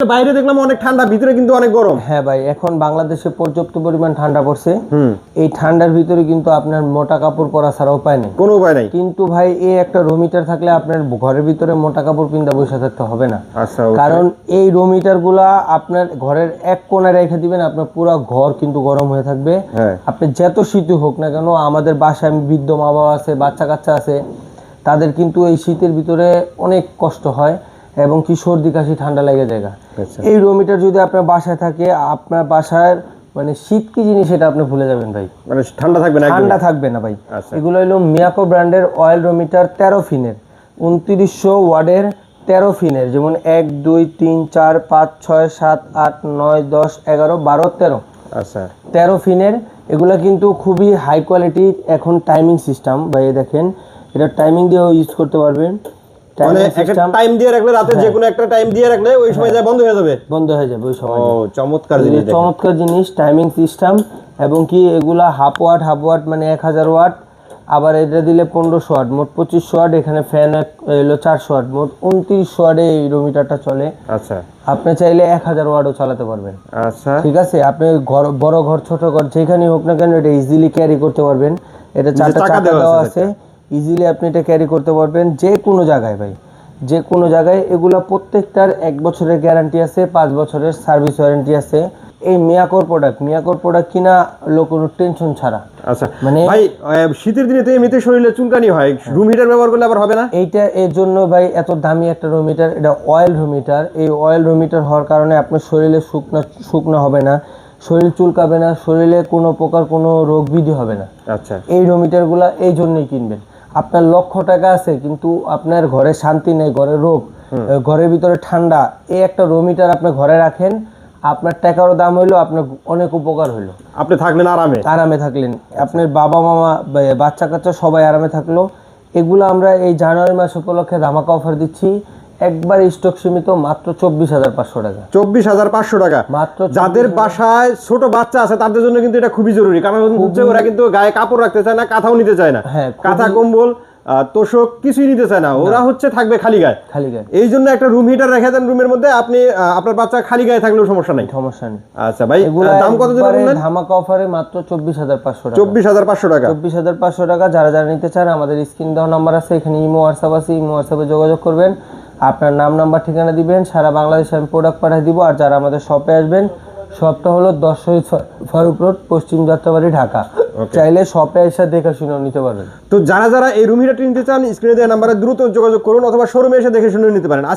বাইরে দেখলাম অনেক ঠান্ডা ভিতরে কিন্তু অনেক গরম। হ্যাঁ ভাই এখন বাংলাদেশে পর্যাপ্ত পরিমাণ ঠান্ডা পড়ছে। এই ঠান্ডার ভিতরে কিন্তু আপনার মোটা কাপড় পরা ছাড়া উপায় নেই। কোনো উপায় নাই। কিন্তু ভাই এই একটা রোমিটার থাকলে আপনার ঘরের ভিতরে মোটা কাপড় পিন্দা বসে থাকতে হবে না। আচ্ছা কারণ এই রোমিটারগুলা আপনার ঘরের এক কোণে রেখে দিবেন আপনার পুরো ঘর কিন্তু গরম হয়ে থাকবে। হ্যাঁ। আপনি যত শীতই হোক না কেন আমাদের বাসায় বৃদ্ধ মা বাবা আছে বাচ্চা কাচ্চা আছে তাদের কিন্তু এই শীতের ভিতরে অনেক কষ্ট হয়। এবং কি সর্দি কাশি ঠান্ডা লেগে যায় আচ্ছা। এই রোমিটার যদি আপনার বাসায় থাকে আপনার বাসার মানে শীত কি জিনিস সেটা আপনি ভুলে যাবেন ভাই? মানে ঠান্ডা থাকবে না ঠান্ডা থাকবে না ভাই। আচ্ছা। এগুলো হলো মিয়াকো ব্র্যান্ডের অয়েল রোমিটার তেরো ফিনের উনত্রিশশো ওয়ার্ডের তেরো ফিনের যেমন এক দুই তিন চার পাঁচ ছয় সাত আট নয় দশ এগারো বারো তেরো। আচ্ছা। তেরো ফিনের এগুলো কিন্তু খুবই হাই কোয়ালিটি এখন টাইমিং সিস্টেম ভাই দেখেন এটা টাইমিং দিয়েও ইউজ করতে পারবেন। মানে একটা টাইম দিয়ে রাখলে রাতে যে কোনো একটা টাইম দিয়ে রাখলে ওই সময় যা বন্ধ হয়ে যাবে। বন্ধ হয়ে যাবে ওই সময়। ও চমৎকার জিনিস চমৎকার জিনিস টাইমিং সিস্টেম এবং কি এগুলা হাফ ওয়াট হাফ ওয়াট মানে এক হাজার ওয়াট আবার এটা দিলে পনেরোশো ওয়াট মোট পঁচিশশো ওয়াট এখানে ফ্যান এলো চারশো ওয়াট মোট উনত্রিশশো ওয়াটে এই রোমিটারটা চলে। আচ্ছা। আপনি চাইলে এক হাজার ওয়াটও চালাতে পারবেন। আচ্ছা। ঠিক আছে? আপনি ঘর বড় ঘর ছোট ঘর যেখানেই হোক না কেন এটা ইজিলি ক্যারি করতে পারবেন। এটা চারটা চাকা দেওয়া আছে ইজিলি আপনি এটা ক্যারি করতে পারবেন যে কোনো জায়গায় ভাই। যে কোনো জায়গায় এগুলা প্রত্যেকটার এক বছরের গ্যারান্টি আছে পাঁচ বছরের সার্ভিস ওয়ারেন্টি আছে। এই মিয়াকোর প্রোডাক্ট মিয়াকোর প্রোডাক্ট কিনা লোক কোনো টেনশন ছাড়া। আচ্ছা মানে- ভাই শীতের দিনে তো এমনিতে শরীরে চুলকানি হয় রুম হিটার ব্যবহার করলে আবার হবে না? এইটা এর জন্য ভাই এত দামি একটা রোমিটার এটা অয়েল রোমিটার এই অয়েল রোমিটার হওয়ার কারণে আপনার শরীরে শুকনা শুকনো হবে না। শরীর চুলকাবে না শরীরে কোনো প্রকার কোনো রোগ বিধি হবে না। আচ্ছা। এই রোমিটারগুলা এই জন্যই কিনবেন। আপনার লক্ষ টাকা আছে কিন্তু আপনার ঘরে শান্তি নেই ঘরে রোগ ঘরের ভিতরে ঠান্ডা এই একটা রোমিটার আপনি ঘরে রাখেন আপনার টাকারও দাম হইল আপনার অনেক উপকার হইল। আপনি থাকলেন আরামে? আরামে থাকলেন। আপনার বাবা মামা বাচ্চা কাচ্চা সবাই আরামে থাকল। এগুলো আমরা এই জানুয়ারি মাস উপলক্ষে ধামাকা অফার দিচ্ছি। একবার স্টক সীমিত মাত্র চব্বিশ হাজার পাঁচশো টাকা। চব্বিশ হাজার পাঁচশো টাকা। মাত্র যাদের বাসায় ছোট বাচ্চা আছে তাদের জন্য কিন্তু এটা খুবই জরুরি। কারণ হচ্ছে ওরা কিন্তু গায়ে কাপড় রাখতে চায় না কাঁথাও নিতে চায় না। হ্যাঁ, কাঁথা কম্বল তোষক কিছুই নিতে চায় না। ওরা হচ্ছে থাকবে খালি গায়ে। খালি গায়ে। এই জন্য একটা রুম হিটার রেখে দেন রুমের মধ্যে। আপনি আপনার বাচ্চা খালি গায়ে থাকলেও সমস্যা নাই। সমস্যা নেই। আচ্ছা ভাই দাম কত যেন বললেন? ধামাকা অফারে মাত্র চব্বিশ হাজার পাঁচশো টাকা। চব্বিশ হাজার পাঁচশো টাকা। চব্বিশ হাজার পাঁচশো টাকা। যারা যারা নিতে চান আমাদের স্ক্রিন দেওয়া নাম্বার আছে এখানে ইমো হোয়াটসঅ্যাপ আছে। ইমো হোয়াটসঅ্যাপে যোগাযোগ করবেন। আপনার নাম নাম্বার ঠিকানা দিবেন সারা বাংলাদেশে আমি প্রোডাক্ট পাঠিয়ে দিব আর যারা আমাদের শপে আসবেন শপটা হলো দশ শহীদ ফারুক রোড পশ্চিম যাত্রাবাড়ি ঢাকা। চাইলে শপে এসে দেখে শুনে নিতে পারবেন। তো যারা যারা এই রুম হিটারটি নিতে চান স্ক্রিনে দেওয়া নাম্বারে দ্রুত যোগাযোগ করুন অথবা শোরুমে এসে দেখে শুনে নিতে পারেন।